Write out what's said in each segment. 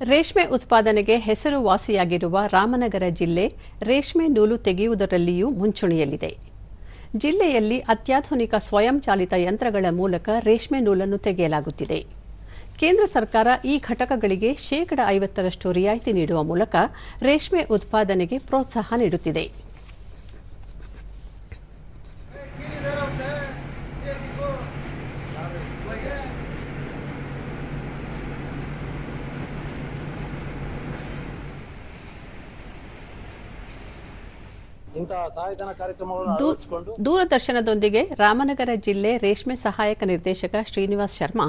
ರೇಷ್ಮೆ ಉತ್ಪಾದನೆಗೆ ಹೆಸರುವಾಸಿಯಾಗಿರುವ ರಾಮನಗರ ಜಿಲ್ಲೆ ರೇಷ್ಮೆ ನೂಲು ತೆಗೆಯುವುದರಲ್ಲಿಯೂ ಮುಂಚೂಣಿಯಲ್ಲಿದೆ. ಜಿಲ್ಲೆಯಲ್ಲಿ ಅತ್ಯಾಧುನಿಕ ಸ್ವಯಂಚಾಲಿತ ಯಂತ್ರಗಳ ಮೂಲಕ ರೇಷ್ಮೆ ನೂಲನ್ನು ತೆಗೆಯಲಾಗುತ್ತಿದೆ. ಕೇಂದ್ರ ಸರ್ಕಾರ ಈ ಘಟಕಗಳಿಗೆ ಶೇಕಡ ಐವತ್ತರಷ್ಟು ರಿಯಾಯಿತಿ ನೀಡುವ ಮೂಲಕ ರೇಷ್ಮೆ ಉತ್ಪಾದನೆಗೆ ಪ್ರೋತ್ಸಾಹ ನೀಡುತ್ತಿದೆ. ದೂರದರ್ಶನದೊಂದಿಗೆ ರಾಮನಗರ ಜಿಲ್ಲೆ ರೇಷ್ಮೆ ಸಹಾಯಕ ನಿರ್ದೇಶಕ ಶ್ರೀನಿವಾಸ್ ಶರ್ಮಾ.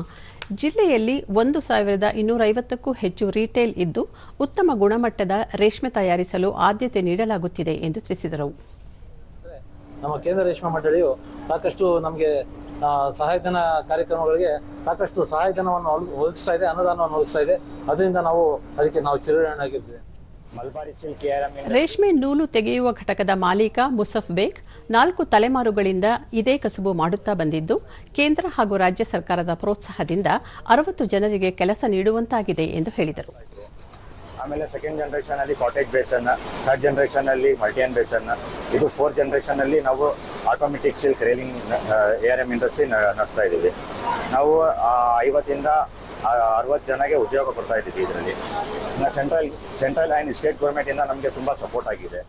ಜಿಲ್ಲೆಯಲ್ಲಿ ಒಂದು ಸಾವಿರದ ಇನ್ನೂರೈವತ್ತಕ್ಕೂ ಹೆಚ್ಚು ರಿಟೇಲ್ ಇದ್ದು ಉತ್ತಮ ಗುಣಮಟ್ಟದ ರೇಷ್ಮೆ ತಯಾರಿಸಲು ಆದ್ಯತೆ ನೀಡಲಾಗುತ್ತಿದೆ ಎಂದು ತಿಳಿಸಿದರು. ನಮ್ಮ ಕೇಂದ್ರ ರೇಷ್ಮೆ ಮಂಡಳಿಯು ಸಾಕಷ್ಟು ನಮಗೆ ಸಹಾಯಧನ ಕಾರ್ಯಕ್ರಮಗಳಿಗೆ ಸಾಕಷ್ಟು ಸಹಾಯಧನವನ್ನು ಒದಗಿಸ್ತಾ ಇದೆ ಅನುದಾನವನ್ನು ಒದಗಿಸ್ತಾ ಇದೆ. ಅದರಿಂದ ನಾವು ಅದಕ್ಕೆ ನಾವು ಚಿರಣಾಗಿರ್ತೀವಿ ರೇಷ್ಮೆ ನೂಲು ತೆಗೆಯುವ ಘಟಕದ ಮಾಲೀಕ ಮುಸಫ್ ಬೇಗ್ ನಾಲ್ಕು ತಲೆಮಾರುಗಳಿಂದ ಇದೇ ಕಸುಬು ಮಾಡುತ್ತಾ ಬಂದಿದ್ದು ಕೇಂದ್ರ ಹಾಗೂ ರಾಜ್ಯ ಸರ್ಕಾರದ ಪ್ರೋತ್ಸಾಹದಿಂದ ಅರವತ್ತು ಜನರಿಗೆ ಕೆಲಸ ನೀಡುವಂತಾಗಿದೆ ಎಂದು ಹೇಳಿದರು. ಆಮೇಲೆ ಸೆಕೆಂಡ್ ಜನರೇಷನ್ ಅಲ್ಲಿ ಕಾಟೇಜ್ ಬೇಸನ್ ಥರ್ಡ್ ಜನರೇಷನ್ ಅಲ್ಲಿ ಮಲ್ಟಿಯನ್ ಬೇಸನ್ ಇದು ಫೋರ್ತ್ ಜನರೇಷನ್ ಅಲ್ಲಿ ನಾವು automatic silk reeling A M industry ನಡೆಸ್ತಾ ಇದ್ದೀವಿ. ನಾವು ಐವತ್ತಿಂದ ಅರವತ್ತು ಜನಗೆ ಉದ್ಯೋಗ ಕೊಡ್ತಾ ಇದ್ದೀವಿ ಇದರಲ್ಲಿ. Central central and state government ಇಂದ ನಮಗೆ ತುಂಬಾ ಸಪೋರ್ಟ್ ಆಗಿದೆ.